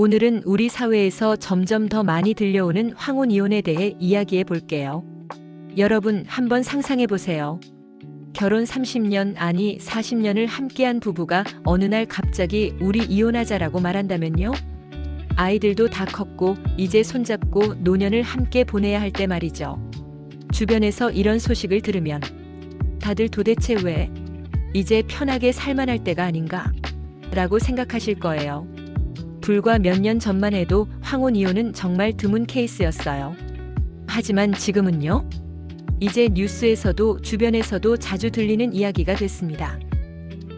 오늘은 우리 사회에서 점점 더 많이 들려오는 황혼 이혼에 대해 이야기해 볼게요. 여러분 한번 상상해 보세요. 결혼 30년 아니 40년을 함께한 부부가 어느 날 갑자기 우리 이혼하자라고 말한다면요? 아이들도 다 컸고 이제 손잡고 노년을 함께 보내야 할 때 말이죠. 주변에서 이런 소식을 들으면 다들 도대체 왜 이제 편하게 살만할 때가 아닌가? 라고 생각하실 거예요. 불과 몇 년 전만 해도 황혼 이혼은 정말 드문 케이스였어요. 하지만 지금은요? 이제 뉴스에서도 주변에서도 자주 들리는 이야기가 됐습니다.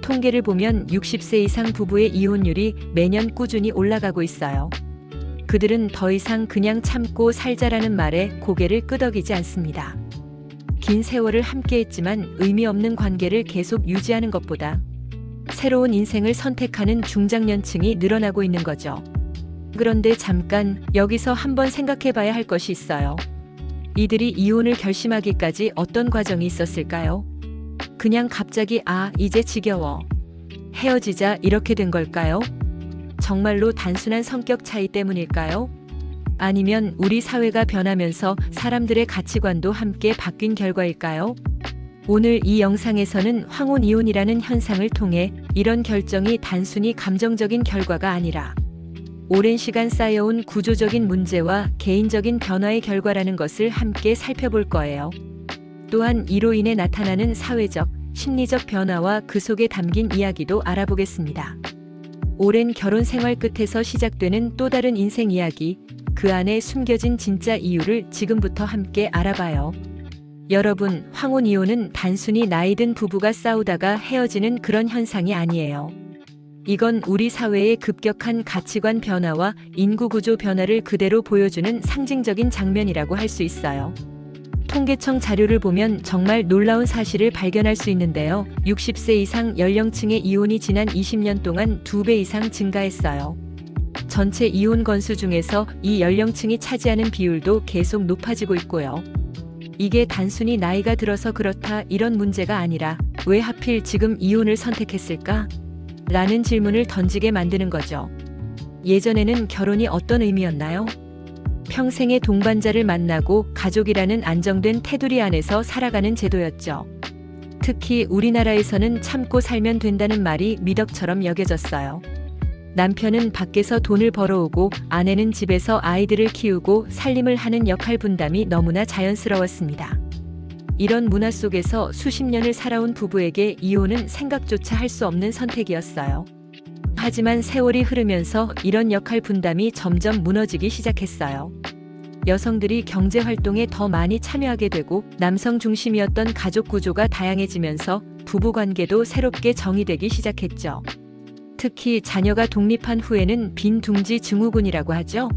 통계를 보면 60세 이상 부부의 이혼율이 매년 꾸준히 올라가고 있어요. 그들은 더 이상 그냥 참고 살자라는 말에 고개를 끄덕이지 않습니다. 긴 세월을 함께했지만 의미 없는 관계를 계속 유지하는 것보다 새로운 인생을 선택하는 중장년층이 늘어나고 있는 거죠. 그런데 잠깐 여기서 한번 생각해 봐야 할 것이 있어요. 이들이 이혼을 결심하기까지 어떤 과정이 있었을까요? 그냥 갑자기 아, 이제 지겨워. 헤어지자 이렇게 된 걸까요? 정말로 단순한 성격 차이 때문일까요? 아니면 우리 사회가 변하면서 사람들의 가치관도 함께 바뀐 결과일까요? 오늘 이 영상에서는 황혼 이혼이라는 현상을 통해 이런 결정이 단순히 감정적인 결과가 아니라 오랜 시간 쌓여온 구조적인 문제와 개인적인 변화의 결과라는 것을 함께 살펴볼 거예요. 또한 이로 인해 나타나는 사회적, 심리적 변화와 그 속에 담긴 이야기도 알아보겠습니다. 오랜 결혼 생활 끝에서 시작되는 또 다른 인생 이야기, 그 안에 숨겨진 진짜 이유를 지금부터 함께 알아봐요. 여러분, 황혼 이혼은 단순히 나이 든 부부가 싸우다가 헤어지는 그런 현상이 아니에요. 이건 우리 사회의 급격한 가치관 변화와 인구 구조 변화를 그대로 보여주는 상징적인 장면이라고 할 수 있어요. 통계청 자료를 보면 정말 놀라운 사실을 발견할 수 있는데요. 60세 이상 연령층의 이혼이 지난 20년 동안 2배 이상 증가했어요. 전체 이혼 건수 중에서 이 연령층이 차지하는 비율도 계속 높아지고 있고요. 이게 단순히 나이가 들어서 그렇다 이런 문제가 아니라 왜 하필 지금 이혼을 선택했을까? 라는 질문을 던지게 만드는 거죠. 예전에는 결혼이 어떤 의미였나요? 평생의 동반자를 만나고 가족이라는 안정된 테두리 안에서 살아가는 제도였죠. 특히 우리나라에서는 참고 살면 된다는 말이 미덕처럼 여겨졌어요. 남편은 밖에서 돈을 벌어오고 아내는 집에서 아이들을 키우고 살림을 하는 역할 분담이 너무나 자연스러웠습니다. 이런 문화 속에서 수십 년을 살아온 부부에게 이혼은 생각조차 할 수 없는 선택이었어요. 하지만 세월이 흐르면서 이런 역할 분담이 점점 무너지기 시작했어요. 여성들이 경제 활동에 더 많이 참여하게 되고 남성 중심이었던 가족 구조가 다양해지면서 부부 관계도 새롭게 정의되기 시작했죠. 특히 자녀가 독립한 후에는 빈 둥지 증후군이라고 하죠.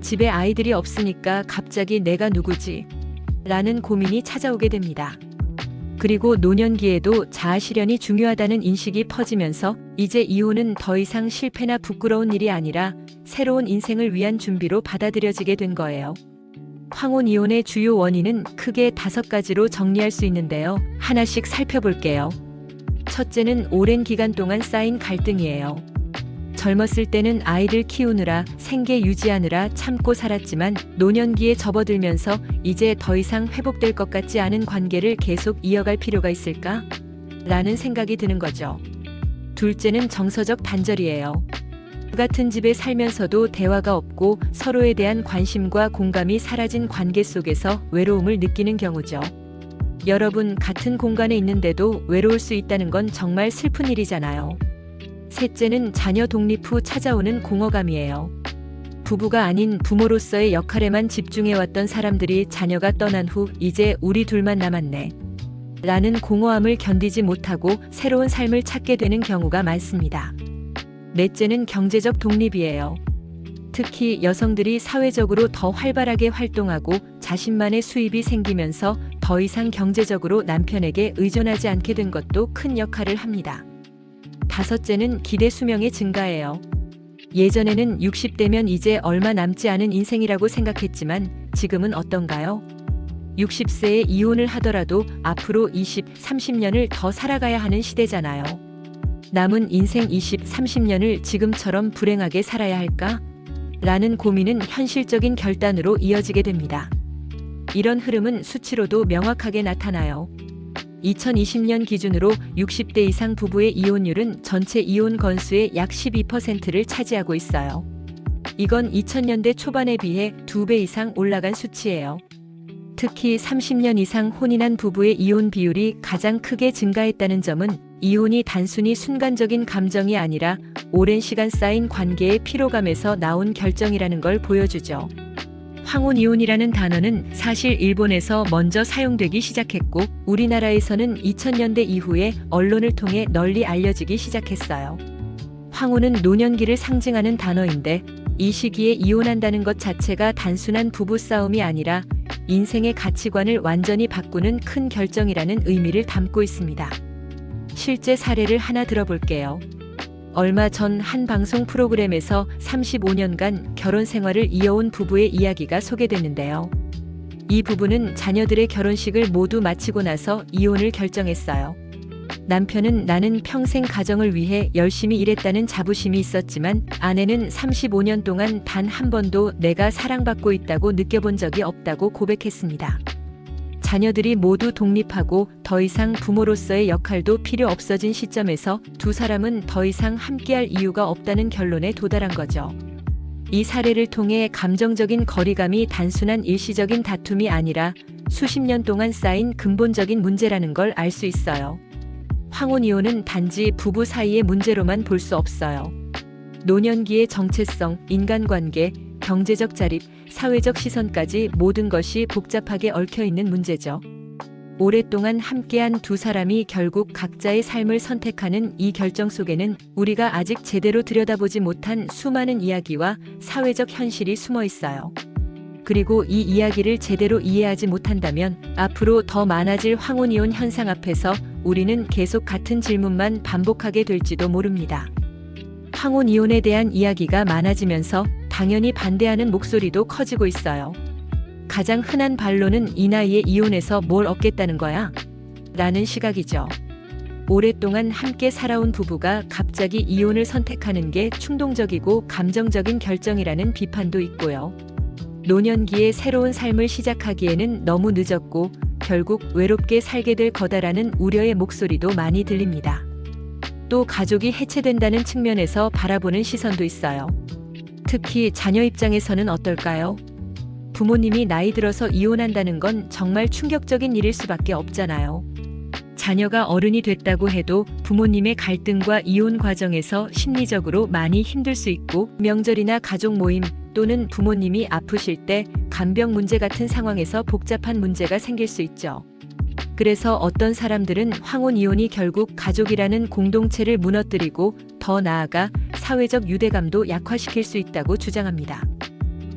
집에 아이들이 없으니까 갑자기 내가 누구지? 라는 고민이 찾아오게 됩니다. 그리고 노년기에도 자아 실현이 중요하다는 인식이 퍼지면서 이제 이혼은 더 이상 실패나 부끄러운 일이 아니라 새로운 인생을 위한 준비로 받아들여지게 된 거예요. 황혼 이혼의 주요 원인은 크게 다섯 가지로 정리할 수 있는데요. 하나씩 살펴볼게요. 첫째는 오랜 기간 동안 쌓인 갈등이에요. 젊었을 때는 아이들 키우느라 생계 유지하느라 참고 살았지만 노년기에 접어들면서 이제 더 이상 회복될 것 같지 않은 관계를 계속 이어갈 필요가 있을까? 라는 생각이 드는 거죠. 둘째는 정서적 단절이에요. 같은 집에 살면서도 대화가 없고 서로에 대한 관심과 공감이 사라진 관계 속에서 외로움을 느끼는 경우죠. 여러분 같은 공간에 있는데도 외로울 수 있다는 건 정말 슬픈 일이잖아요. 셋째는 자녀 독립 후 찾아오는 공허감이에요. 부부가 아닌 부모로서의 역할에만 집중해왔던 사람들이 자녀가 떠난 후 이제 우리 둘만 남았네. 라는 공허함을 견디지 못하고 새로운 삶을 찾게 되는 경우가 많습니다. 넷째는 경제적 독립이에요. 특히 여성들이 사회적으로 더 활발하게 활동하고 자신만의 수입이 생기면서 더 이상 경제적으로 남편에게 의존하지 않게 된 것도 큰 역할을 합니다. 다섯째는 기대 수명의 증가예요. 예전에는 60대면 이제 얼마 남지 않은 인생이라고 생각했지만 지금은 어떤가요? 60세에 이혼을 하더라도 앞으로 20, 30년을 더 살아가야 하는 시대잖아요. 남은 인생 20, 30년을 지금처럼 불행하게 살아야 할까? 라는 고민은 현실적인 결단으로 이어지게 됩니다. 이런 흐름은 수치로도 명확하게 나타나요. 2020년 기준으로 60대 이상 부부의 이혼율은 전체 이혼 건수의 약 12%를 차지하고 있어요. 이건 2000년대 초반에 비해 2배 이상 올라간 수치예요. 특히 30년 이상 혼인한 부부의 이혼 비율이 가장 크게 증가했다는 점은 이혼이 단순히 순간적인 감정이 아니라 오랜 시간 쌓인 관계의 피로감에서 나온 결정이라는 걸 보여주죠. 황혼 이혼이라는 단어는 사실 일본에서 먼저 사용되기 시작했고 우리나라에서는 2000년대 이후에 언론을 통해 널리 알려지기 시작했어요. 황혼은 노년기를 상징하는 단어인데 이 시기에 이혼한다는 것 자체가 단순한 부부싸움이 아니라 인생의 가치관을 완전히 바꾸는 큰 결정이라는 의미를 담고 있습니다. 실제 사례를 하나 들어볼게요. 얼마 전 한 방송 프로그램에서 35년간 결혼 생활을 이어온 부부의 이야기가 소개됐는데요. 이 부부는 자녀들의 결혼식을 모두 마치고 나서 이혼을 결정했어요. 남편은 나는 평생 가정을 위해 열심히 일했다는 자부심이 있었지만 아내는 35년 동안 단 한 번도 내가 사랑받고 있다고 느껴본 적이 없다고 고백했습니다. 자녀들이 모두 독립하고 더 이상 부모로서의 역할도 필요 없어진 시점에서 두 사람은 더 이상 함께할 이유가 없다는 결론에 도달한 거죠. 이 사례를 통해 감정적인 거리감이 단순한 일시적인 다툼이 아니라 수십 년 동안 쌓인 근본적인 문제라는 걸 알 수 있어요. 황혼 이혼은 단지 부부 사이의 문제로만 볼 수 없어요. 노년기의 정체성, 인간관계, 경제적 자립, 사회적 시선까지 모든 것이 복잡하게 얽혀 있는 문제죠. 오랫동안 함께한 두 사람이 결국 각자의 삶을 선택하는 이 결정 속에는 우리가 아직 제대로 들여다보지 못한 수많은 이야기와 사회적 현실이 숨어 있어요. 그리고 이 이야기를 제대로 이해하지 못한다면 앞으로 더 많아질 황혼이혼 현상 앞에서 우리는 계속 같은 질문만 반복하게 될지도 모릅니다. 황혼이혼에 대한 이야기가 많아지면서 당연히 반대하는 목소리도 커지고 있어요. 가장 흔한 반론은 이 나이에 이혼해서 뭘 얻겠다는 거야? 라는 시각이죠. 오랫동안 함께 살아온 부부가 갑자기 이혼을 선택하는 게 충동적이고 감정적인 결정이라는 비판도 있고요. 노년기에 새로운 삶을 시작하기에는 너무 늦었고 결국 외롭게 살게 될 거다라는 우려의 목소리도 많이 들립니다. 또 가족이 해체된다는 측면에서 바라보는 시선도 있어요. 특히 자녀 입장에서는 어떨까요? 부모님이 나이 들어서 이혼한다는 건 정말 충격적인 일일 수밖에 없잖아요. 자녀가 어른이 됐다고 해도 부모님의 갈등과 이혼 과정에서 심리적으로 많이 힘들 수 있고 명절이나 가족 모임 또는 부모님이 아프실 때 간병 문제 같은 상황에서 복잡한 문제가 생길 수 있죠. 그래서 어떤 사람들은 황혼 이혼이 결국 가족이라는 공동체를 무너뜨리고 더 나아가 사회적 유대감도 약화시킬 수 있다고 주장합니다.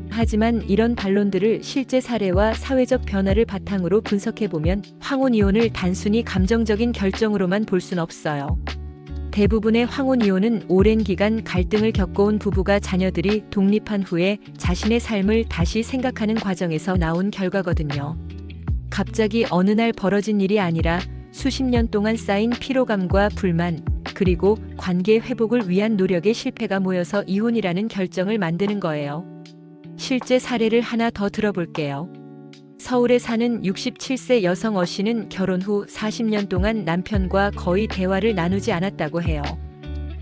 하지만 이런 반론들을 실제 사례와 사회적 변화를 바탕으로 분석해보면 황혼 이혼을 단순히 감정적인 결정으로만 볼 순 없어요. 대부분의 황혼 이혼은 오랜 기간 갈등을 겪어온 부부가 자녀들이 독립한 후에 자신의 삶을 다시 생각하는 과정에서 나온 결과거든요. 갑자기 어느 날 벌어진 일이 아니라 수십 년 동안 쌓인 피로감과 불만, 그리고 관계 회복을 위한 노력의 실패가 모여서 이혼이라는 결정을 만드는 거예요. 실제 사례를 하나 더 들어볼게요. 서울에 사는 67세 여성 어 씨는 결혼 후 40년 동안 남편과 거의 대화를 나누지 않았다고 해요.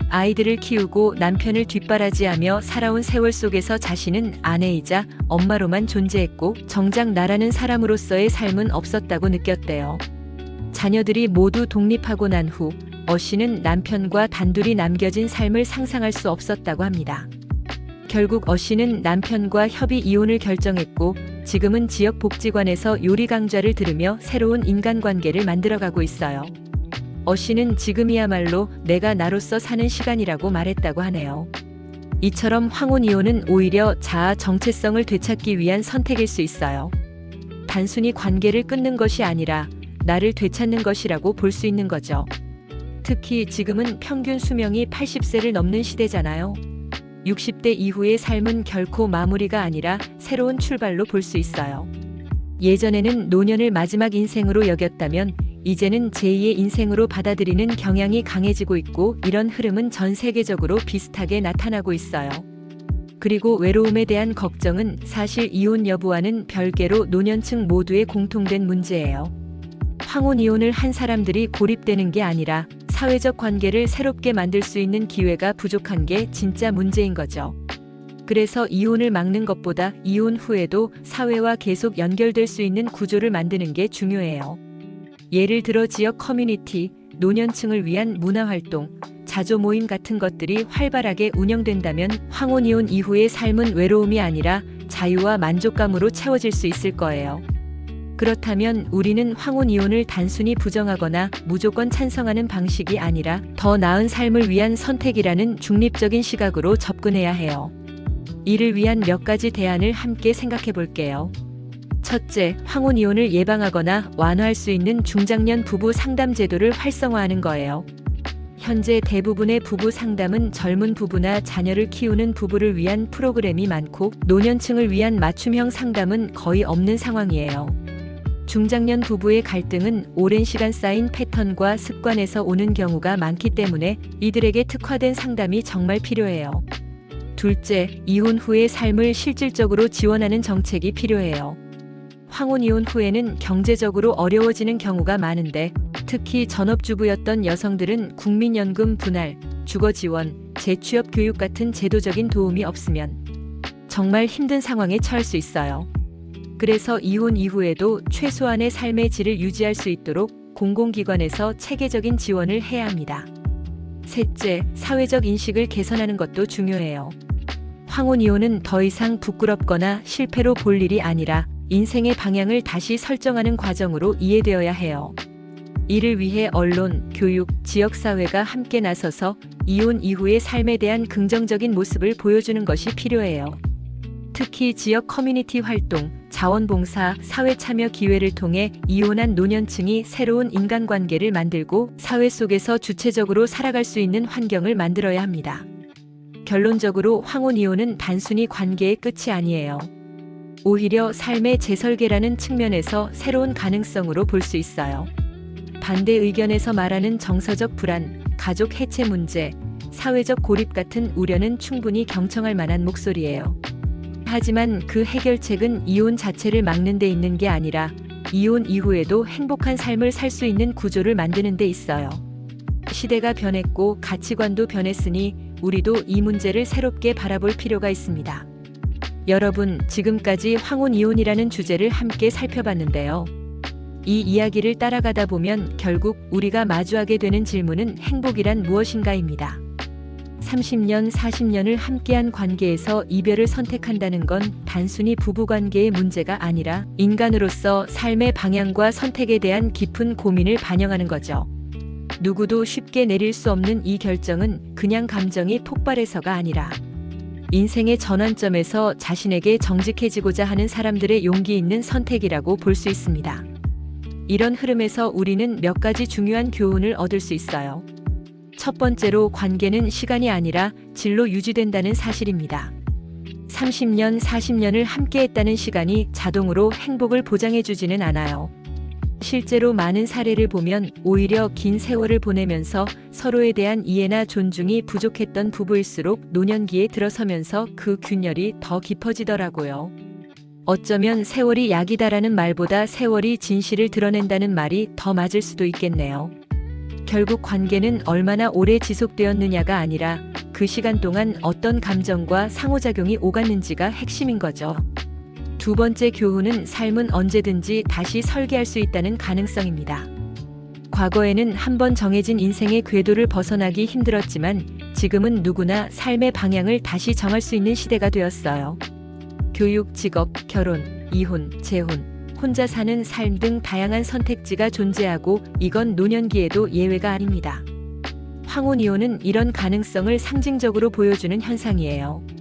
아이들을 키우고 남편을 뒷바라지하며 살아온 세월 속에서 자신은 아내이자 엄마로만 존재했고 정작 나라는 사람으로서의 삶은 없었다고 느꼈대요. 자녀들이 모두 독립하고 난 후 어 씨는 남편과 단둘이 남겨진 삶을 상상할 수 없었다고 합니다. 결국 어 씨는 남편과 협의 이혼을 결정했고 지금은 지역 복지관에서 요리 강좌를 들으며 새로운 인간관계를 만들어가고 있어요. 어 씨는 지금이야말로 내가 나로서 사는 시간이라고 말했다고 하네요. 이처럼 황혼 이혼은 오히려 자아 정체성을 되찾기 위한 선택일 수 있어요. 단순히 관계를 끊는 것이 아니라 나를 되찾는 것이라고 볼 수 있는 거죠. 특히 지금은 평균 수명이 80세를 넘는 시대잖아요. 60대 이후의 삶은 결코 마무리가 아니라 새로운 출발로 볼 수 있어요. 예전에는 노년을 마지막 인생으로 여겼다면 이제는 제2의 인생으로 받아들이는 경향이 강해지고 있고 이런 흐름은 전 세계적으로 비슷하게 나타나고 있어요. 그리고 외로움에 대한 걱정은 사실 이혼 여부와는 별개로 노년층 모두의 공통된 문제예요. 황혼 이혼을 한 사람들이 고립되는 게 아니라 사회적 관계를 새롭게 만들 수 있는 기회가 부족한 게 진짜 문제인 거죠. 그래서 이혼을 막는 것보다 이혼 후에도 사회와 계속 연결될 수 있는 구조를 만드는 게 중요해요. 예를 들어 지역 커뮤니티, 노년층을 위한 문화활동, 자조 모임 같은 것들이 활발하게 운영된다면 황혼 이혼 이후의 삶은 외로움이 아니라 자유와 만족감으로 채워질 수 있을 거예요. 그렇다면 우리는 황혼 이혼을 단순히 부정하거나 무조건 찬성하는 방식이 아니라 더 나은 삶을 위한 선택이라는 중립적인 시각으로 접근해야 해요. 이를 위한 몇 가지 대안을 함께 생각해 볼게요. 첫째, 황혼 이혼을 예방하거나 완화할 수 있는 중장년 부부 상담 제도를 활성화하는 거예요. 현재 대부분의 부부 상담은 젊은 부부나 자녀를 키우는 부부를 위한 프로그램이 많고 노년층을 위한 맞춤형 상담은 거의 없는 상황이에요. 중장년 부부의 갈등은 오랜 시간 쌓인 패턴과 습관에서 오는 경우가 많기 때문에 이들에게 특화된 상담이 정말 필요해요. 둘째, 이혼 후의 삶을 실질적으로 지원하는 정책이 필요해요. 황혼 이혼 후에는 경제적으로 어려워지는 경우가 많은데 특히 전업주부였던 여성들은 국민연금 분할, 주거 지원, 재취업 교육 같은 제도적인 도움이 없으면 정말 힘든 상황에 처할 수 있어요. 그래서 이혼 이후에도 최소한의 삶의 질을 유지할 수 있도록 공공기관에서 체계적인 지원을 해야 합니다. 셋째, 사회적 인식을 개선하는 것도 중요해요. 황혼 이혼은 더 이상 부끄럽거나 실패로 볼 일이 아니라 인생의 방향을 다시 설정하는 과정으로 이해되어야 해요. 이를 위해 언론, 교육, 지역사회가 함께 나서서 이혼 이후의 삶에 대한 긍정적인 모습을 보여주는 것이 필요해요. 특히 지역 커뮤니티 활동, 자원봉사, 사회 참여 기회를 통해 이혼한 노년층이 새로운 인간관계를 만들고 사회 속에서 주체적으로 살아갈 수 있는 환경을 만들어야 합니다. 결론적으로 황혼 이혼은 단순히 관계의 끝이 아니에요. 오히려 삶의 재설계라는 측면에서 새로운 가능성으로 볼 수 있어요. 반대 의견에서 말하는 정서적 불안, 가족 해체 문제, 사회적 고립 같은 우려는 충분히 경청할 만한 목소리예요. 하지만 그 해결책은 이혼 자체를 막는 데 있는 게 아니라 이혼 이후에도 행복한 삶을 살 수 있는 구조를 만드는 데 있어요. 시대가 변했고 가치관도 변했으니 우리도 이 문제를 새롭게 바라볼 필요가 있습니다. 여러분, 지금까지 황혼 이혼이라는 주제를 함께 살펴봤는데요. 이 이야기를 따라가다 보면 결국 우리가 마주하게 되는 질문은 행복이란 무엇인가입니다. 30년, 40년을 함께한 관계에서 이별을 선택한다는 건 단순히 부부관계의 문제가 아니라 인간으로서 삶의 방향과 선택에 대한 깊은 고민을 반영하는 거죠. 누구도 쉽게 내릴 수 없는 이 결정은 그냥 감정이 폭발해서가 아니라 인생의 전환점에서 자신에게 정직해지고자 하는 사람들의 용기 있는 선택이라고 볼 수 있습니다. 이런 흐름에서 우리는 몇 가지 중요한 교훈을 얻을 수 있어요. 첫 번째로 관계는 시간이 아니라 질로 유지된다는 사실입니다. 30년, 40년을 함께 했다는 시간이 자동으로 행복을 보장해주지는 않아요. 실제로 많은 사례를 보면 오히려 긴 세월을 보내면서 서로에 대한 이해나 존중이 부족했던 부부일수록 노년기에 들어서면서 그 균열이 더 깊어지더라고요. 어쩌면 세월이 약이다라는 말보다 세월이 진실을 드러낸다는 말이 더 맞을 수도 있겠네요. 결국 관계는 얼마나 오래 지속되었느냐가 아니라 그 시간 동안 어떤 감정과 상호작용이 오갔는지가 핵심인 거죠. 두 번째 교훈은 삶은 언제든지 다시 설계할 수 있다는 가능성입니다. 과거에는 한번 정해진 인생의 궤도를 벗어나기 힘들었지만 지금은 누구나 삶의 방향을 다시 정할 수 있는 시대가 되었어요. 교육, 직업, 결혼, 이혼, 재혼, 혼자 사는 삶 등 다양한 선택지가 존재하고 이건 노년기에도 예외가 아닙니다. 황혼 이혼은 이런 가능성을 상징적으로 보여주는 현상이에요.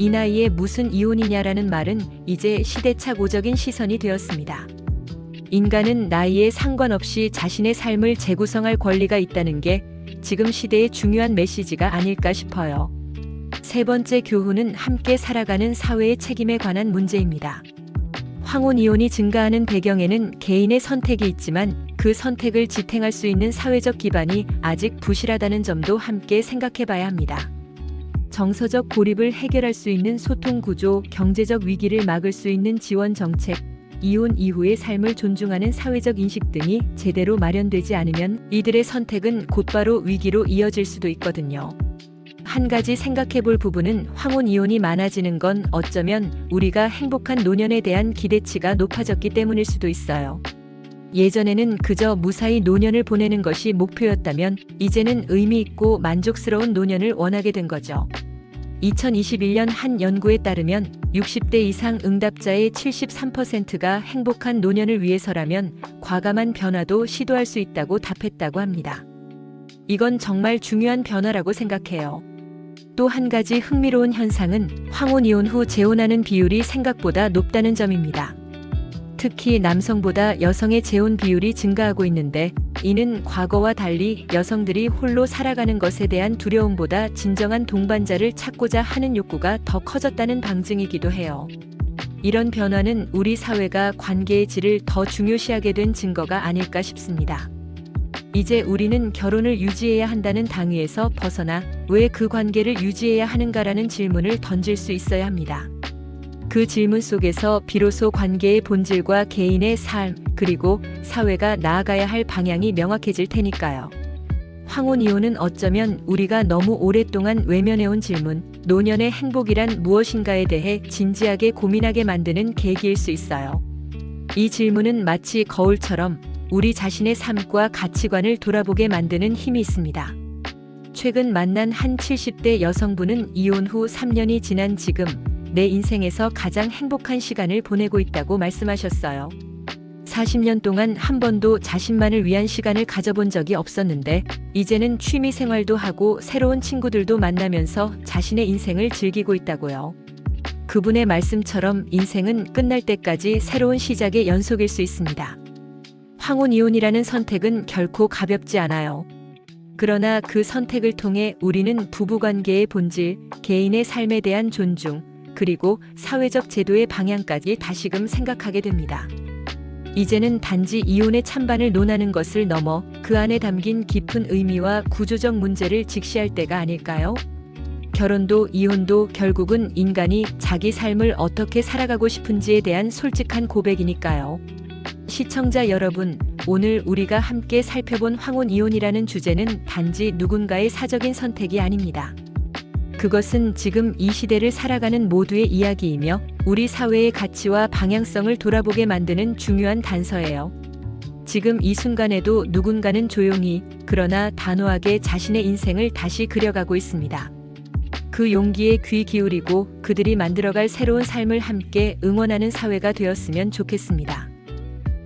이 나이에 무슨 이혼이냐라는 말은 이제 시대착오적인 시선이 되었습니다. 인간은 나이에 상관없이 자신의 삶을 재구성할 권리가 있다는 게 지금 시대의 중요한 메시지가 아닐까 싶어요. 세 번째 교훈은 함께 살아가는 사회의 책임에 관한 문제입니다. 황혼 이혼이 증가하는 배경에는 개인의 선택이 있지만 그 선택을 지탱할 수 있는 사회적 기반이 아직 부실하다는 점도 함께 생각해 봐야 합니다. 정서적 고립을 해결할 수 있는 소통 구조, 경제적 위기를 막을 수 있는 지원 정책, 이혼 이후의 삶을 존중하는 사회적 인식 등이 제대로 마련되지 않으면 이들의 선택은 곧바로 위기로 이어질 수도 있거든요. 한 가지 생각해 볼 부분은 황혼 이혼이 많아지는 건 어쩌면 우리가 행복한 노년에 대한 기대치가 높아졌기 때문일 수도 있어요. 예전에는 그저 무사히 노년을 보내는 것이 목표였다면 이제는 의미 있고 만족스러운 노년을 원하게 된 거죠. 2021년 한 연구에 따르면 60대 이상 응답자의 73%가 행복한 노년을 위해서라면 과감한 변화도 시도할 수 있다고 답했다고 합니다. 이건 정말 중요한 변화라고 생각해요. 또 한 가지 흥미로운 현상은 황혼 이혼 후 재혼하는 비율이 생각보다 높다는 점입니다. 특히 남성보다 여성의 재혼 비율이 증가하고 있는데 이는 과거와 달리 여성들이 홀로 살아가는 것에 대한 두려움보다 진정한 동반자를 찾고자 하는 욕구가 더 커졌다는 방증이기도 해요. 이런 변화는 우리 사회가 관계의 질을 더 중요시하게 된 증거가 아닐까 싶습니다. 이제 우리는 결혼을 유지해야 한다는 당위에서 벗어나 왜 그 관계를 유지해야 하는가라는 질문을 던질 수 있어야 합니다. 그 질문 속에서 비로소 관계의 본질과 개인의 삶, 그리고 사회가 나아가야 할 방향이 명확해질 테니까요. 황혼 이혼은 어쩌면 우리가 너무 오랫동안 외면해온 질문, 노년의 행복이란 무엇인가에 대해 진지하게 고민하게 만드는 계기일 수 있어요. 이 질문은 마치 거울처럼 우리 자신의 삶과 가치관을 돌아보게 만드는 힘이 있습니다. 최근 만난 한 70대 여성분은 이혼 후 3년이 지난 지금 내 인생에서 가장 행복한 시간을 보내고 있다고 말씀하셨어요. 40년 동안 한 번도 자신만을 위한 시간을 가져본 적이 없었는데, 이제는 취미 생활도 하고 새로운 친구들도 만나면서 자신의 인생을 즐기고 있다고요. 그분의 말씀처럼 인생은 끝날 때까지 새로운 시작의 연속일 수 있습니다. 황혼 이혼이라는 선택은 결코 가볍지 않아요. 그러나 그 선택을 통해 우리는 부부관계의 본질, 개인의 삶에 대한 존중, 그리고 사회적 제도의 방향까지 다시금 생각하게 됩니다. 이제는 단지 이혼의 찬반을 논하는 것을 넘어 그 안에 담긴 깊은 의미와 구조적 문제를 직시할 때가 아닐까요? 결혼도 이혼도 결국은 인간이 자기 삶을 어떻게 살아가고 싶은지에 대한 솔직한 고백이니까요. 시청자 여러분, 오늘 우리가 함께 살펴본 황혼 이혼이라는 주제는 단지 누군가의 사적인 선택이 아닙니다. 그것은 지금 이 시대를 살아가는 모두의 이야기이며 우리 사회의 가치와 방향성을 돌아보게 만드는 중요한 단서예요. 지금 이 순간에도 누군가는 조용히 그러나 단호하게 자신의 인생을 다시 그려가고 있습니다. 그 용기에 귀 기울이고 그들이 만들어갈 새로운 삶을 함께 응원하는 사회가 되었으면 좋겠습니다.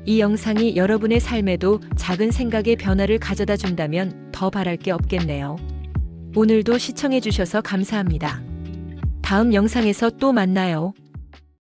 이 영상이 여러분의 삶에도 작은 생각의 변화를 가져다 준다면 더 바랄 게 없겠네요. 오늘도 시청해주셔서 감사합니다. 다음 영상에서 또 만나요.